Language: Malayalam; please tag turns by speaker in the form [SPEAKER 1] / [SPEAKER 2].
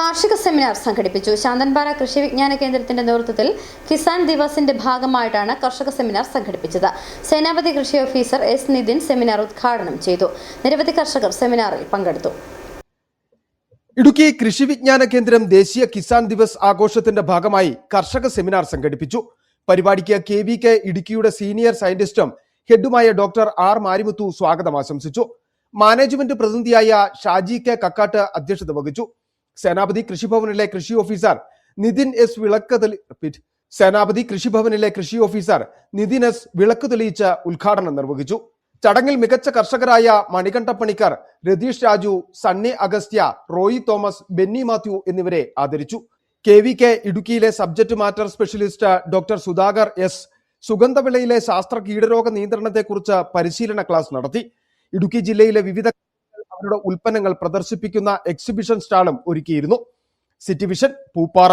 [SPEAKER 1] കാർഷിക സെമിനാർ സംഘടിപ്പിച്ചു. ശാന്തൻപാറ കൃഷി വിജ്ഞാന കേന്ദ്രത്തിന്റെ നേതൃത്വത്തിൽ കിസാൻ ദിവസിന്റെ ഭാഗമായിട്ടാണ് കർഷക സെമിനാർ സംഘടിപ്പിച്ചത്. സേനാപതി കൃഷി ഓഫീസർ എസ് നിതിൻ സെമിനാർ ഉദ്ഘാടനം ചെയ്തു. നിരവധി കർഷകർ സെമിനാറിൽ പങ്കെടുത്തു.
[SPEAKER 2] ഇടുക്കി കൃഷി വിജ്ഞാന കേന്ദ്രം ദേശീയ കിസാൻ ദിവസ് ആഘോഷത്തിന്റെ ഭാഗമായി കർഷക സെമിനാർ സംഘടിപ്പിച്ചു. പരിപാടിക്ക് കെ വി കെ ഇടുക്കിയുടെ സീനിയർ സയന്റിസ്റ്റും ഹെഡുമായ ഡോക്ടർ ആർ മാരിമുത്തു സ്വാഗതം ആശംസിച്ചു. മാനേജ്മെന്റ് പ്രതിനിധിയായ ഷാജി കെ കക്കാട്ട് അധ്യക്ഷത വഹിച്ചു. സേനാപതി കൃഷിഭവനിലെ കൃഷി ഓഫീസർ നിതിൻ എസ് വിളക്ക് റിപ്പീറ്റ് സേനാപതി കൃഷിഭവനിലെ കൃഷി ഓഫീസർ നിതിൻ എസ് വിളക്ക് തെളിയിച്ച് ഉദ്ഘാടനം നിർവഹിച്ചു. ചടങ്ങിൽ മികച്ച കർഷകരായ മണികണ്ഠപ്പണിക്കർ രതീഷ് രാജു സണ്ണി അഗസ്ത്യ റോയി തോമസ് ബെന്നി മാത്യു എന്നിവരെ ആദരിച്ചു. കെ വി കെ ഇടുക്കിയിലെ subject matter specialist doctor Sudhakar S സുഗന്ധവിളയിലെ ശാസ്ത്ര കീടരോഗ നിയന്ത്രണത്തെക്കുറിച്ച് പരിശീലന ക്ലാസ് നടത്തി. ഇടുക്കി ജില്ലയിലെ വിവിധ അവരുടെ ഉൽപ്പന്നങ്ങൾ പ്രദർശിപ്പിക്കുന്ന എക്സിബിഷൻ സ്റ്റാളും ഒരുക്കിയിരുന്നു. City vision Pooppara.